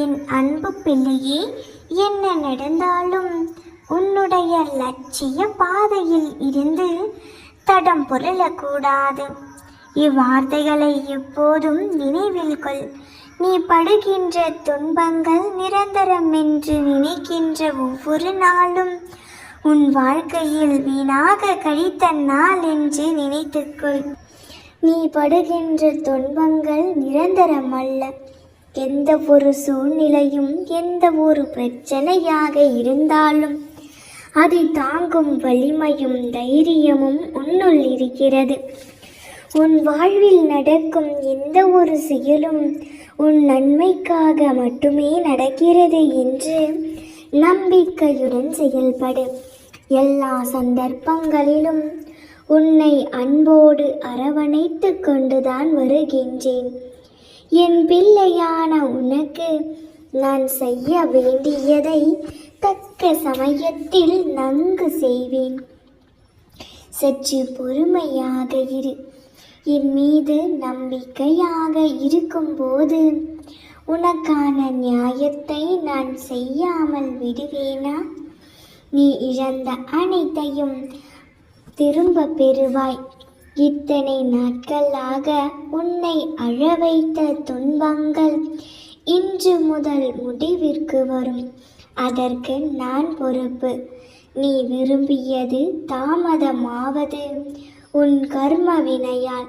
என் அன்பு பிள்ளையே என்ன நடந்தாலும் உன்னுடைய லட்சிய பாதையில் இருந்து தடம் புரளக்கூடாது. இவ்வார்த்தைகளை எப்போதும் நினைவில் கொள். நீ படுகின்ற துன்பங்கள் நிரந்தரம் என்று நினைக்கின்ற ஒவ்வொரு நாளும் உன் வாழ்க்கையில் வீணாக கழித்த நாள் என்று நினைத்துக்கொள் நீ படுகின்ற துன்பங்கள் நிரந்தரம் அல்ல. எந்த ஒரு சூழ்நிலையும் எந்த ஒரு பிரச்சனையாக இருந்தாலும் அதை தாங்கும் வலிமையும் தைரியமும் உன்னுள் இருக்கிறது. உன் வாழ்வில் நடக்கும் எந்த ஒரு செயலும் உன் நன்மைக்காக மட்டுமே நடக்கிறது என்று நம்பிக்கையுடன் செயல்படு. எல்லா சந்தர்ப்பங்களிலும் உன்னை அன்போடு அரவணைத்து கொண்டுதான் வருகின்றேன். என் பிள்ளையான உனக்கு நான் செய்ய வேண்டியதை தக்க சமயத்தில் நன்கு செய்வேன். சற்று பொறுமையாக இரு. என் மீது நம்பிக்கையாக இருக்கும்போது உனக்கான நியாயத்தை நான் செய்யாமல் விடுவேனா? நீ இழந்த அனைத்தையும் திரும்ப பெறுவாய். இத்தனை நாட்களாக உன்னை அழ வைத்த துன்பங்கள் இன்று முதல் முடிவிற்கு வரும். அதற்கு நான் பொறுப்பு. நீ விரும்பியது தாமதமாவது. உன் கர்ம வினையால்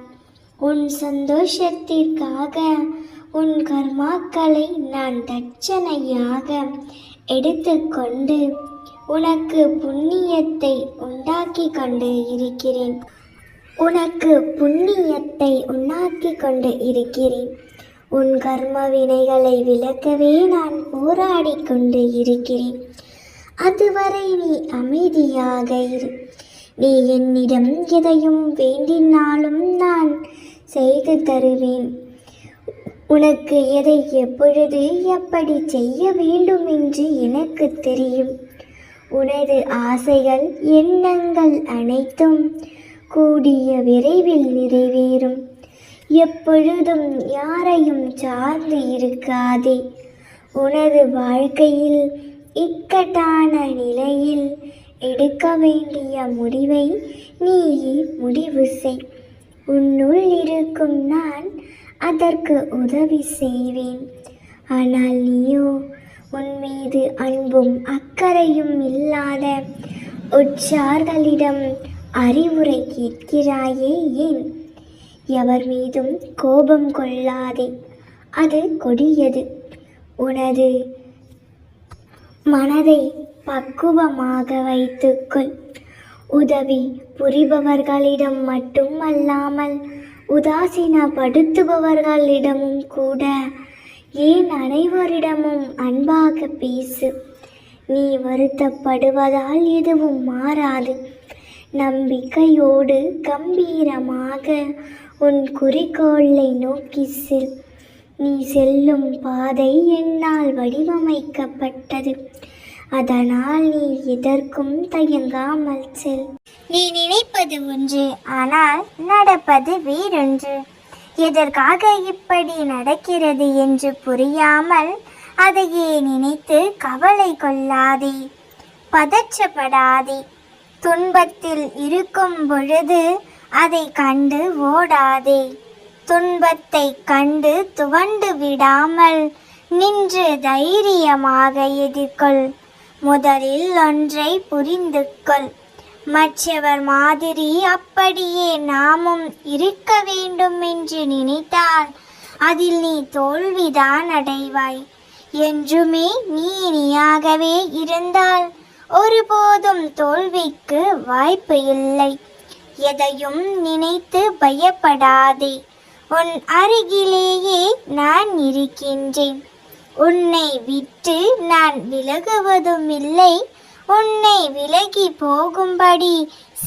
உன் சந்தோஷத்திற்காக உன் கர்மாக்களை நான் தட்சணையாக எடுத்துக்கொண்டு உனக்கு புண்ணியத்தை உண்டாக்கி கொண்டு இருக்கிறேன். உனக்கு புண்ணியத்தை உண்ணாக்கி கொண்டு இருக்கிறேன். உன் கர்ம வினைகளை விளக்கவே நான் போராடி கொண்டு இருக்கிறேன். அதுவரை நீ அமைதியாக இரு. நீ என்னிடம் எதையும் வேண்டினாலும் நான் செய்து தருவேன். உனக்கு எதை எப்பொழுது எப்படி செய்ய வேண்டும் என்று எனக்கு தெரியும். உனது ஆசைகள் எண்ணங்கள் அனைத்தும் கூடிய விரைவில் நிறைவேறும். எப்பொழுதும் யாரையும் சார்ந்து இருக்காதே. உனது வாழ்க்கையில் இக்கட்டான நிலையில் எடுக்க வேண்டிய முடிவை நீயே முடிவு செய். உன்னுள் இருக்கும் நான் அதற்கு உதவி செய்வேன். ஆனால் நீயோ உன் மீது அன்பும் அக்கறையும் இல்லாத உற்சார்களிடம் அறிவுரை கேட்கிறாயே ஏன்? எவர் மீதும் கோபம் கொள்ளாதே. அது கொடியது. உனது மனதை பக்குவமாக வைத்துக்கொள். உதவி புரிபவர்களிடம் மட்டும் அல்லாமல் உதாசீனப்படுத்துபவர்களிடமும் கூட ஏன் அனைவரிடமும் அன்பாக பேசு. நீ வருத்தப்படுவதால் எதுவும் மாறாது. நம்பிக்கையோடு கம்பீரமாக உன் குறிக்கோளை நோக்கி செல். நீ செல்லும் பாதை என்னால் வடிவமைக்கப்பட்டது. அதனால் நீ எதற்கும் தயங்காமல் செல். நீ நினைப்பது ஒன்று ஆனால் நடப்பது வேறொன்று. எதற்காக இப்படி நடக்கிறது என்று புரியாமல் அதையே நினைத்து கவலை கொள்ளாதே. பதற்றப்படாதே. துன்பத்தில் இருக்கும் பொழுது அதை கண்டு ஓடாதே. துன்பத்தை கண்டு துவண்டு விடாமல் நின்று தைரியமாக எதிர்கொள். முதலில் ஒன்றை புரிந்து கொள். மற்றவர் மாதிரி அப்படியே நாமும் இருக்க வேண்டும் என்று நினைத்தால் அதில் நீ தோல்விதான் அடைவாய். என்றுமே நீ நீயாகவே இருந்தால் ஒருபோதும் தோல்விக்கு வாய்ப்பு இல்லை. எதையும் நினைத்து பயப்படாதே. உன் அருகிலேயே நான் இருக்கின்றேன். உன்னை விட்டு நான் விலகுவதும் இல்லை உன்னை விலகி போகும்படி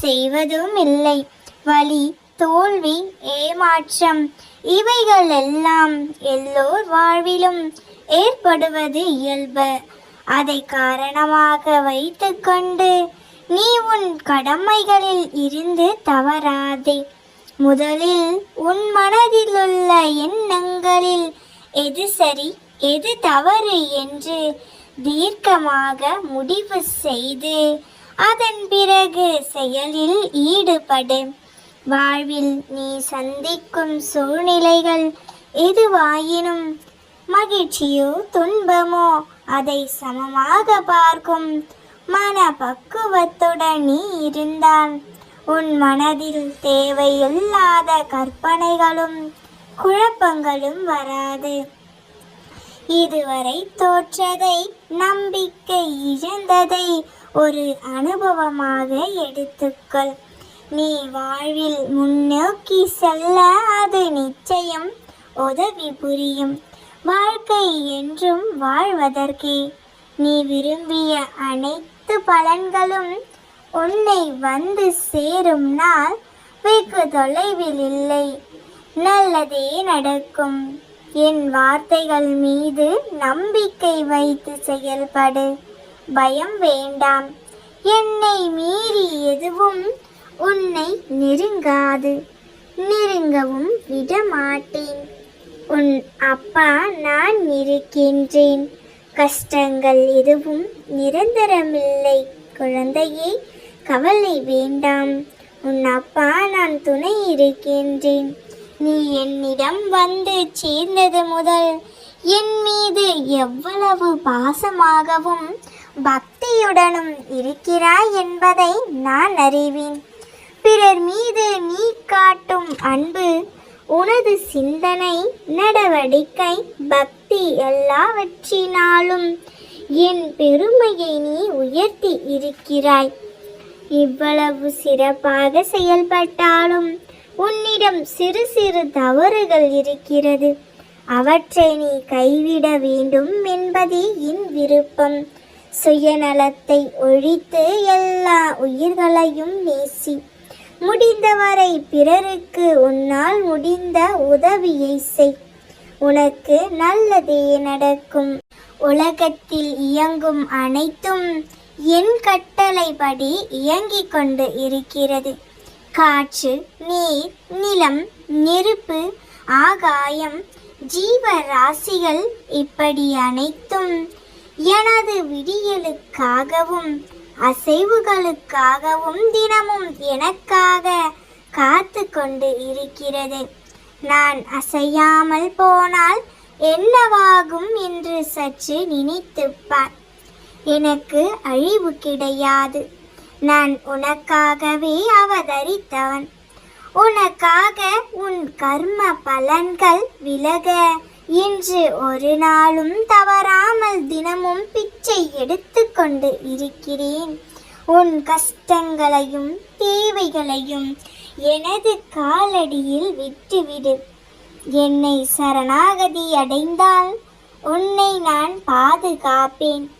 செய்வதும் இல்லை வலி தோல்வி ஏமாற்றம் இவைகள் எல்லாம் எல்லோர் வாழ்விலும் ஏற்படுவது இயல்பு. அதை காரணமாக வைத்துக்கொண்டு நீ உன் கடமைகளில் இருந்து தவறாதே. முதலில் உன் மனதில் உள்ள எண்ணங்களில் எது சரி எது தவறு என்று தீர்க்கமாக முடிவு செய்து அதன் பிறகு செயலில் ஈடுபடு. வாழ்வில் நீ சந்திக்கும் சூழ்நிலைகள் எதுவாயினும் மகிழ்ச்சியோ துன்பமோ அதை சமமாக பார்க்கும் மன பக்குவத்துடன் நீ இருந்தால் உன் மனதில் தேவையில்லாத கற்பனைகளும் குழப்பங்களும் வராது. இதுவரை தோற்றதை நம்பிக்கை இழந்ததை ஒரு அனுபவமாக எடுத்துக்கொள். நீ வாழ்வில் முன்னோக்கி செல்ல அது நிச்சயம் உதவி புரியும். வாழ்க்கை என்றும் வாழ்வதற்கே. நீ விரும்பிய அனைத்து பலன்களும் உன்னை வந்து சேரும் நாள் வெகு தொலைவில் இல்லை. நல்லதே நடக்கும். என் வார்த்தைகள் மீது நம்பிக்கை வைத்து செயல்படு. பயம் வேண்டாம். என்னை மீறி எதுவும் உன்னை நெருங்காது. நெருங்கவும் விடமாட்டேன். உன் அப்பா நான் இருக்கின்றேன். கஷ்டங்கள் எதுவும் நிரந்தரமில்லை. குழந்தையே கவலை வேண்டாம். உன் அப்பா நான் துணை இருக்கின்றேன். நீ என்னிடம் வந்து சேர்ந்தது முதல் என் மீது எவ்வளவு பாசமாகவும் பக்தியுடனும் இருக்கிறாய் என்பதை நான் அறிவேன். பிறர் மீது நீ காட்டும் அன்பு உனது சிந்தனை நடவடிக்கை பக்தி எல்லாவற்றினாலும் என் பெருமையை நீ உயர்த்தி இருக்கிறாய். இவ்வளவு சிறப்பாக செயல்பட்டாலும் உன்னிடம் சிறு சிறு தவறுகள் இருக்கிறது. அவற்றை நீ கைவிட வேண்டும் என்பதே என் விருப்பம். சுயநலத்தை ஒழித்து எல்லா உயிர்களையும் நேசி. முடிந்தவரை பிறருக்கு உன்னால் முடிந்த உதவியை செய். உனக்கு நல்லதே நடக்கும். உலகத்தில் இயங்கும் அனைத்தும் என் கட்டளைப்படி இயங்கிக் கொண்டு இருக்கிறது. காற்று நீர் நிலம் நெருப்பு ஆகாயம் ஜீவ ராசிகள் இப்படி அனைத்தும் எனது விடியலுக்காகவும் அசைவுகளுக்காகவும் தினமும் எனக்காக காத்து கொண்டு இருக்கிறது. நான் அசையாமல் போனால் என்னவாகும் என்று சற்று நினைத்துப்பார். எனக்கு அழிவு கிடையாது. நான் உனக்காகவே அவதரித்தவன். உனக்காக உன் கர்ம பலன்கள் விலக இன்று ஒரு நாளும் தவறாமல் தினமும் பிச்சை எடுத்துக்கொண்டு இருக்கிறேன். உன் கஷ்டங்களையும் தேவைகளையும் எனது காலடியில் விட்டுவிடு. என்னை சரணாகதி அடைந்தால் உன்னை நான் பாதுகாப்பேன்.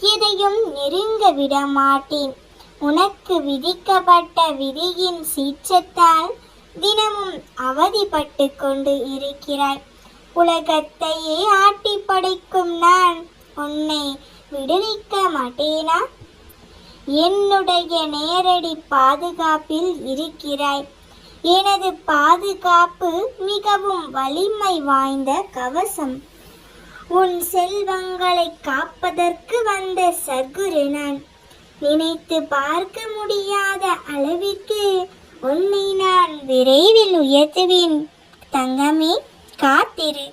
எதையும் நெருங்க விட மாட்டேன். உனக்கு விதிக்கப்பட்ட விதியின் சீற்றத்தால் தினமும் அவதிப்பட்டு கொண்டு இருக்கிறாய். உலகத்தையே ஆட்டி படைக்கும் நான் உன்னை விடுவிக்க மாட்டேனா? என்னுடைய நேரடி பாதுகாப்பில் இருக்கிறாய். எனது பாதுகாப்பு மிகவும் வலிமை வாய்ந்த கவசம். உன் செல்வங்களை காப்பதற்கு வந்த சகுரு நான். நினைத்து பார்க்க முடியாத அளவிற்கு உன்னை நான் விரைவில் உயர்த்துவேன். தங்கமே காத்திரு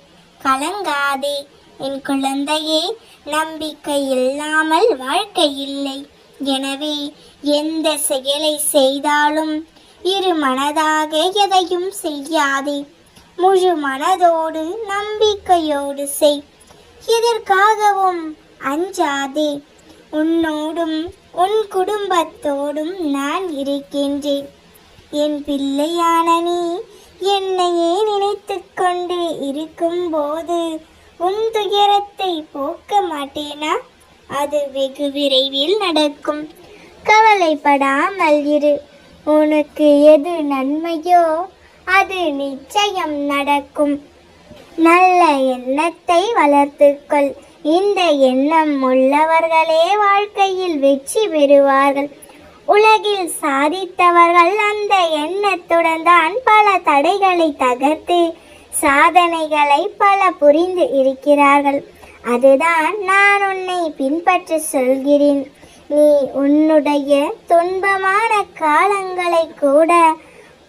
கலங்காதே. என் குழந்தையே நம்பிக்கை இல்லாமல் வாழ்க்கை இல்லை எனவே எந்த செயலை செய்தாலும் இரு மனதாக எதையும் செய்யாதே. முழு மனதோடு நம்பிக்கையோடு செய். எதற்காகவும் அஞ்சாதே. உன்னோடும் உன் குடும்பத்தோடும் நான் இருக்கின்றேன். என் பிள்ளையான நீ என்னையே நினைத்து கொண்டு இருக்கும்போது உன் துயரத்தை போக்க மாட்டேனா? அது வெகு விரைவில் நடக்கும். கவலைப்படாமல் இரு. உனக்கு எது நன்மையோ அது நிச்சயம் நடக்கும். நல்ல எண்ணத்தை வளர்த்துக்கொள். இந்த எண்ணம் உள்ளவர்களே வாழ்க்கையில் வெற்றி பெறுவார்கள். உலகில் சாதித்தவர்கள் அந்த எண்ணத்துடன் தான் பல தடைகளை தகர்த்து சாதனைகளை பல புரிந்து இருக்கிறார்கள். அதுதான் நான் உன்னை பின்பற்ற சொல்கிறேன். நீ உன்னுடைய துன்பமான காலங்களை கூட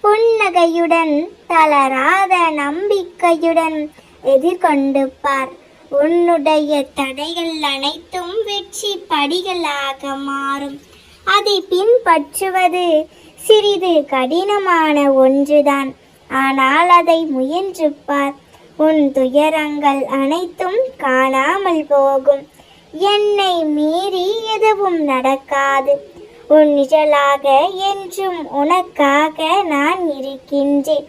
புன்னகையுடன் தளராத நம்பிக்கையுடன் எதிர்கொண்டு பார். உன்னுடைய தடைகள் அனைத்தும் வெற்றி படிகளாக மாறும். அதை பின்பற்றுவது சிறிது கடினமான ஒன்றுதான். ஆனால் அதை முயன்று பார் உன் துயரங்கள் அனைத்தும் காணாமல் போகும். என்னை மீறி எதுவும் நடக்காது. உன் நிழலாக என்றும் உனக்காக நான் இருக்கின்றேன்.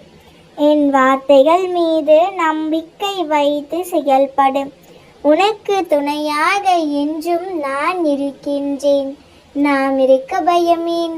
என் வார்த்தைகள் மீது நம்பிக்கை வைத்து செயல்படும் உனக்கு துணையாக என்றும் நான் இருக்கின்றேன். நாம் இருக்க பயமேன்.